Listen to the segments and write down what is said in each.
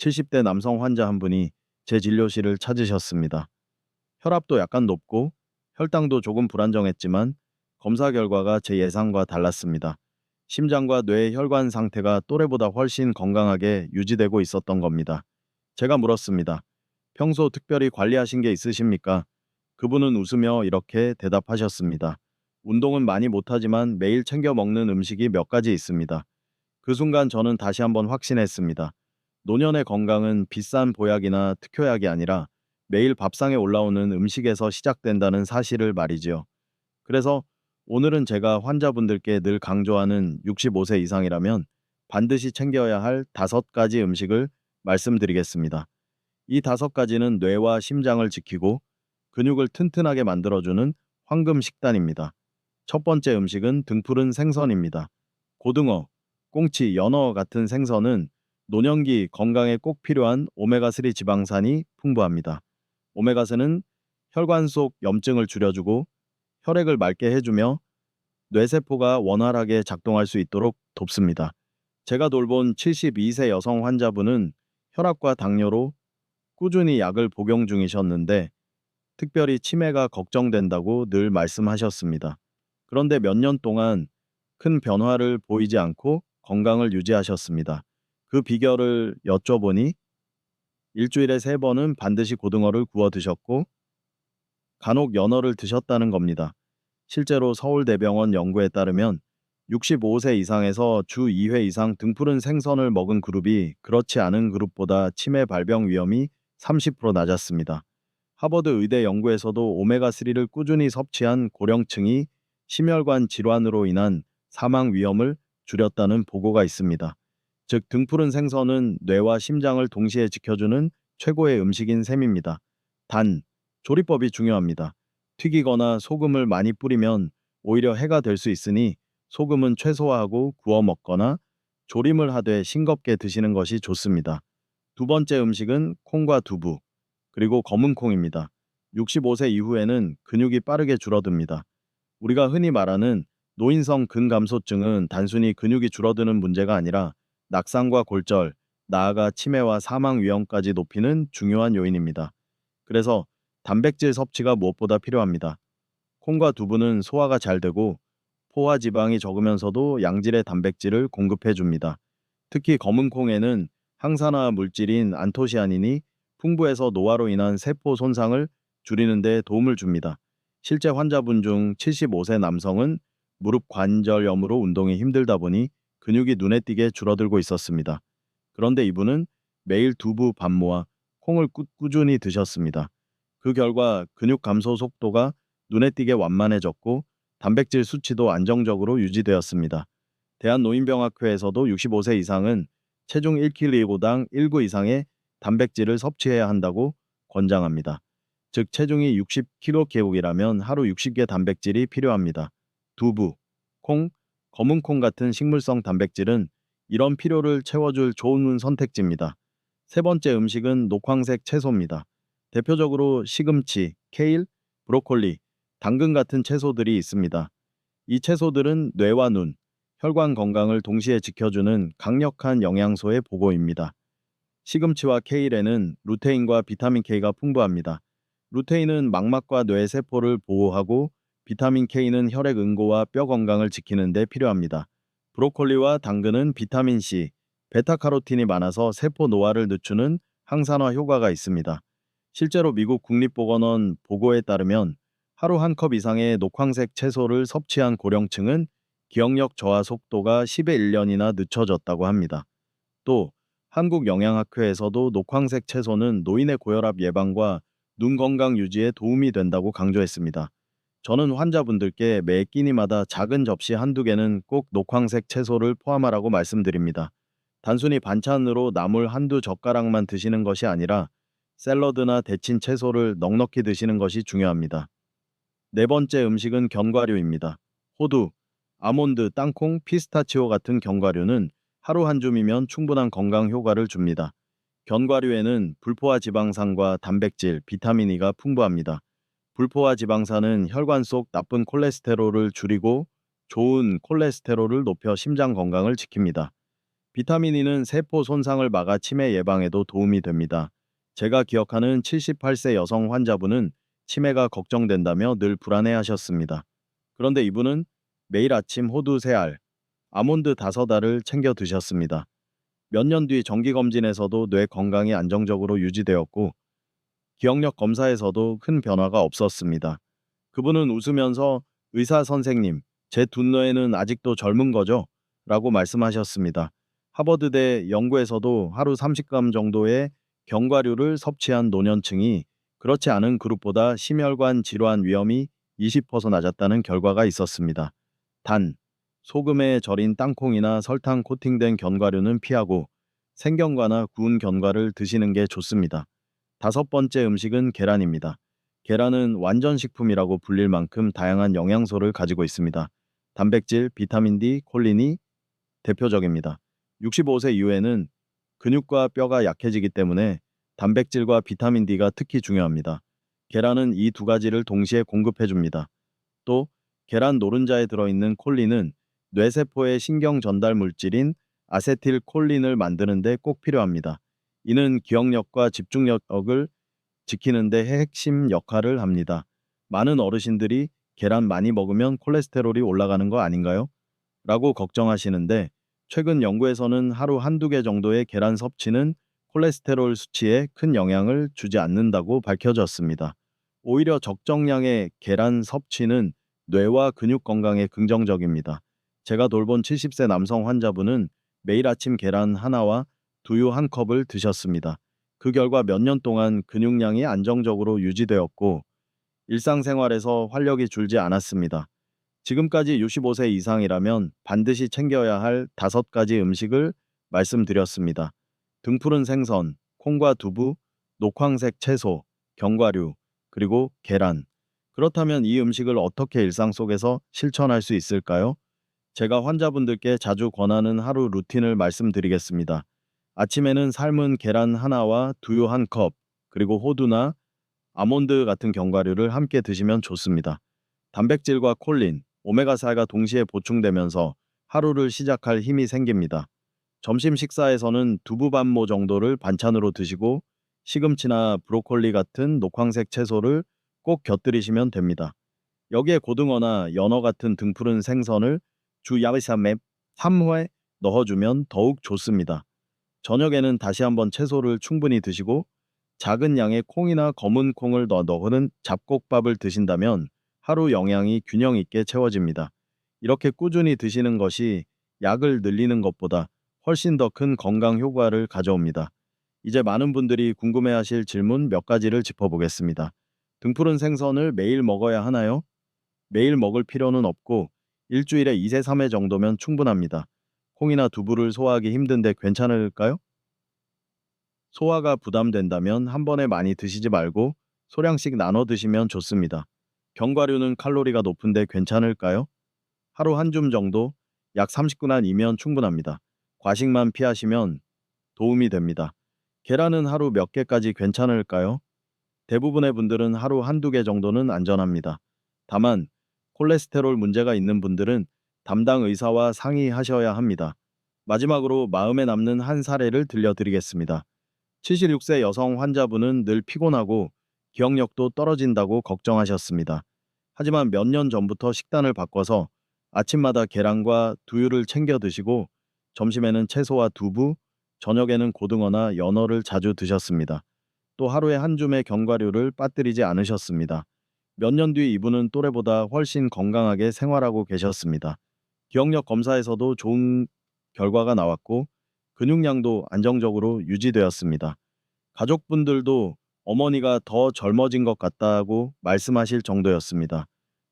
70대 남성 환자 한 분이 제 진료실을 찾으셨습니다. 혈압도 약간 높고 혈당도 조금 불안정했지만 검사 결과가 제 예상과 달랐습니다. 심장과 뇌의 혈관 상태가 또래보다 훨씬 건강하게 유지되고 있었던 겁니다. 제가 물었습니다. 평소 특별히 관리하신 게 있으십니까? 그분은 웃으며 이렇게 대답하셨습니다. 운동은 많이 못하지만 매일 챙겨 먹는 음식이 몇 가지 있습니다. 그 순간 저는 다시 한번 확신했습니다. 노년의 건강은 비싼 보약이나 특효약이 아니라 매일 밥상에 올라오는 음식에서 시작된다는 사실을 말이지요. 그래서 오늘은 제가 환자분들께 늘 강조하는 65세 이상이라면 반드시 챙겨야 할 다섯 가지 음식을 말씀드리겠습니다. 이 다섯 가지는 뇌와 심장을 지키고 근육을 튼튼하게 만들어주는 황금 식단입니다. 첫 번째 음식은 등푸른 생선입니다. 고등어, 꽁치, 연어 같은 생선은 노년기 건강에 꼭 필요한 오메가3 지방산이 풍부합니다. 오메가3는 혈관 속 염증을 줄여주고 혈액을 맑게 해주며 뇌세포가 원활하게 작동할 수 있도록 돕습니다. 제가 돌본 72세 여성 환자분은 혈압과 당뇨로 꾸준히 약을 복용 중이셨는데 특별히 치매가 걱정된다고 늘 말씀하셨습니다. 그런데 몇 년 동안 큰 변화를 보이지 않고 건강을 유지하셨습니다. 그 비결을 여쭤보니 일주일에 세 번은 반드시 고등어를 구워 드셨고 간혹 연어를 드셨다는 겁니다. 실제로 서울대병원 연구에 따르면 65세 이상에서 주 2회 이상 등푸른 생선을 먹은 그룹이 그렇지 않은 그룹보다 치매 발병 위험이 30% 낮았습니다. 하버드 의대 연구에서도 오메가3를 꾸준히 섭취한 고령층이 심혈관 질환으로 인한 사망 위험을 줄였다는 보고가 있습니다. 즉 등푸른 생선은 뇌와 심장을 동시에 지켜주는 최고의 음식인 셈입니다. 단, 조리법이 중요합니다. 튀기거나 소금을 많이 뿌리면 오히려 해가 될 수 있으니 소금은 최소화하고 구워 먹거나 조림을 하되 싱겁게 드시는 것이 좋습니다. 두 번째 음식은 콩과 두부, 그리고 검은 콩입니다. 65세 이후에는 근육이 빠르게 줄어듭니다. 우리가 흔히 말하는 노인성 근감소증은 단순히 근육이 줄어드는 문제가 아니라 낙상과 골절, 나아가 치매와 사망 위험까지 높이는 중요한 요인입니다. 그래서 단백질 섭취가 무엇보다 필요합니다. 콩과 두부는 소화가 잘 되고 포화 지방이 적으면서도 양질의 단백질을 공급해 줍니다. 특히 검은 콩에는 항산화 물질인 안토시아닌이 풍부해서 노화로 인한 세포 손상을 줄이는 데 도움을 줍니다. 실제 환자분 중 75세 남성은 무릎 관절염으로 운동이 힘들다 보니 근육이 눈에 띄게 줄어들고 있었습니다. 그런데 이분은 매일 두부 반모와 콩을 꾸, 꾸준히 드셨습니다. 그 결과 근육 감소 속도가 눈에 띄게 완만해졌고 단백질 수치도 안정적으로 유지되었습니다. 대한노인병학회에서도 65세 이상은 체중 1kg당 1구 이상의 단백질을 섭취해야 한다고 권장합니다. 즉 체중이 60kg이라면 하루 60개 단백질이 필요합니다. 두부, 콩, 검은 콩 같은 식물성 단백질은 이런 필요를 채워줄 좋은 선택지입니다. 세 번째 음식은 녹황색 채소입니다. 대표적으로 시금치, 케일, 브로콜리, 당근 같은 채소들이 있습니다. 이 채소들은 뇌와 눈, 혈관 건강을 동시에 지켜주는 강력한 영양소의 보고입니다. 시금치와 케일에는 루테인과 비타민 K가 풍부합니다. 루테인은 망막과 뇌 세포를 보호하고 비타민 K는 혈액 응고와 뼈 건강을 지키는 데 필요합니다. 브로콜리와 당근은 비타민 C, 베타카로틴이 많아서 세포 노화를 늦추는 항산화 효과가 있습니다. 실제로 미국 국립보건원 보고에 따르면 하루 한 컵 이상의 녹황색 채소를 섭취한 고령층은 기억력 저하 속도가 10의 1년이나 늦춰졌다고 합니다. 또 한국영양학회에서도 녹황색 채소는 노인의 고혈압 예방과 눈 건강 유지에 도움이 된다고 강조했습니다. 저는 환자분들께 매 끼니마다 작은 접시 한두 개는 꼭 녹황색 채소를 포함하라고 말씀드립니다. 단순히 반찬으로 나물 한두 젓가락만 드시는 것이 아니라 샐러드나 데친 채소를 넉넉히 드시는 것이 중요합니다. 네 번째 음식은 견과류입니다. 호두, 아몬드, 땅콩, 피스타치오 같은 견과류는 하루 한 줌이면 충분한 건강 효과를 줍니다. 견과류에는 불포화 지방산과 단백질, 비타민 E가 풍부합니다. 불포화 지방산은 혈관 속 나쁜 콜레스테롤을 줄이고 좋은 콜레스테롤을 높여 심장 건강을 지킵니다. 비타민 E는 세포 손상을 막아 치매 예방에도 도움이 됩니다. 제가 기억하는 78세 여성 환자분은 치매가 걱정된다며 늘 불안해하셨습니다. 그런데 이분은 매일 아침 호두 3알, 아몬드 5알을 챙겨 드셨습니다. 몇 년 뒤 정기검진에서도 뇌 건강이 안정적으로 유지되었고 기억력 검사에서도 큰 변화가 없었습니다. 그분은 웃으면서 의사 선생님, 제 둔뇌는 아직도 젊은 거죠? 라고 말씀하셨습니다. 하버드대 연구에서도 하루 30g 정도의 견과류를 섭취한 노년층이 그렇지 않은 그룹보다 심혈관 질환 위험이 20% 낮았다는 결과가 있었습니다. 단, 소금에 절인 땅콩이나 설탕 코팅된 견과류는 피하고 생견과나 구운 견과를 드시는 게 좋습니다. 다섯 번째 음식은 계란입니다. 계란은 완전 식품이라고 불릴 만큼 다양한 영양소를 가지고 있습니다. 단백질, 비타민 D, 콜린이 대표적입니다. 65세 이후에는 근육과 뼈가 약해지기 때문에 단백질과 비타민 D가 특히 중요합니다. 계란은 이 두 가지를 동시에 공급해 줍니다. 또 계란 노른자에 들어있는 콜린은 뇌세포의 신경 전달 물질인 아세틸콜린을 만드는데 꼭 필요합니다. 이는 기억력과 집중력을 지키는데 핵심 역할을 합니다. 많은 어르신들이 계란 많이 먹으면 콜레스테롤이 올라가는 거 아닌가요? 라고 걱정하시는데 최근 연구에서는 하루 한두 개 정도의 계란 섭취는 콜레스테롤 수치에 큰 영향을 주지 않는다고 밝혀졌습니다. 오히려 적정량의 계란 섭취는 뇌와 근육 건강에 긍정적입니다. 제가 돌본 70세 남성 환자분은 매일 아침 계란 하나와 두유 한 컵을 드셨습니다. 그 결과 몇 년 동안 근육량이 안정적으로 유지되었고 일상생활에서 활력이 줄지 않았습니다. 지금까지 65세 이상이라면 반드시 챙겨야 할 다섯 가지 음식을 말씀드렸습니다. 등푸른 생선, 콩과 두부, 녹황색 채소, 견과류, 그리고 계란. 그렇다면 이 음식을 어떻게 일상 속에서 실천할 수 있을까요? 제가 환자분들께 자주 권하는 하루 루틴을 말씀드리겠습니다. 아침에는 삶은 계란 하나와 두유 한 컵, 그리고 호두나 아몬드 같은 견과류를 함께 드시면 좋습니다. 단백질과 콜린, 오메가3가 동시에 보충되면서 하루를 시작할 힘이 생깁니다. 점심 식사에서는 두부 반모 정도를 반찬으로 드시고 시금치나 브로콜리 같은 녹황색 채소를 꼭 곁들이시면 됩니다. 여기에 고등어나 연어 같은 등푸른 생선을 주 야비삼에 3회 넣어주면 더욱 좋습니다. 저녁에는 다시 한번 채소를 충분히 드시고 작은 양의 콩이나 검은 콩을 넣어 넣은 잡곡밥을 드신다면 하루 영양이 균형 있게 채워집니다. 이렇게 꾸준히 드시는 것이 약을 늘리는 것보다 훨씬 더 큰 건강 효과를 가져옵니다. 이제 많은 분들이 궁금해하실 질문 몇 가지를 짚어보겠습니다. 등푸른 생선을 매일 먹어야 하나요? 매일 먹을 필요는 없고 일주일에 2세 3회 정도면 충분합니다. 콩이나 두부를 소화하기 힘든데 괜찮을까요? 소화가 부담된다면 한 번에 많이 드시지 말고 소량씩 나눠 드시면 좋습니다. 견과류는 칼로리가 높은데 괜찮을까요? 하루 한 줌 정도 약 30g이면 충분합니다. 과식만 피하시면 도움이 됩니다. 계란은 하루 몇 개까지 괜찮을까요? 대부분의 분들은 하루 한두 개 정도는 안전합니다. 다만 콜레스테롤 문제가 있는 분들은 담당 의사와 상의하셔야 합니다. 마지막으로 마음에 남는 한 사례를 들려드리겠습니다. 76세 여성 환자분은 늘 피곤하고 기억력도 떨어진다고 걱정하셨습니다. 하지만 몇 년 전부터 식단을 바꿔서 아침마다 계란과 두유를 챙겨 드시고 점심에는 채소와 두부, 저녁에는 고등어나 연어를 자주 드셨습니다. 또 하루에 한 줌의 견과류를 빠뜨리지 않으셨습니다. 몇 년 뒤 이분은 또래보다 훨씬 건강하게 생활하고 계셨습니다. 기억력 검사에서도 좋은 결과가 나왔고 근육량도 안정적으로 유지되었습니다. 가족분들도 어머니가 더 젊어진 것 같다고 말씀하실 정도였습니다.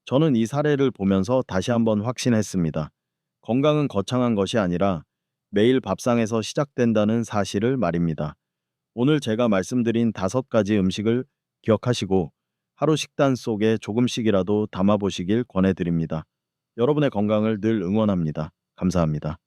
저는 이 사례를 보면서 다시 한번 확신했습니다. 건강은 거창한 것이 아니라 매일 밥상에서 시작된다는 사실을 말입니다. 오늘 제가 말씀드린 다섯 가지 음식을 기억하시고 하루 식단 속에 조금씩이라도 담아보시길 권해드립니다. 여러분의 건강을 늘 응원합니다. 감사합니다.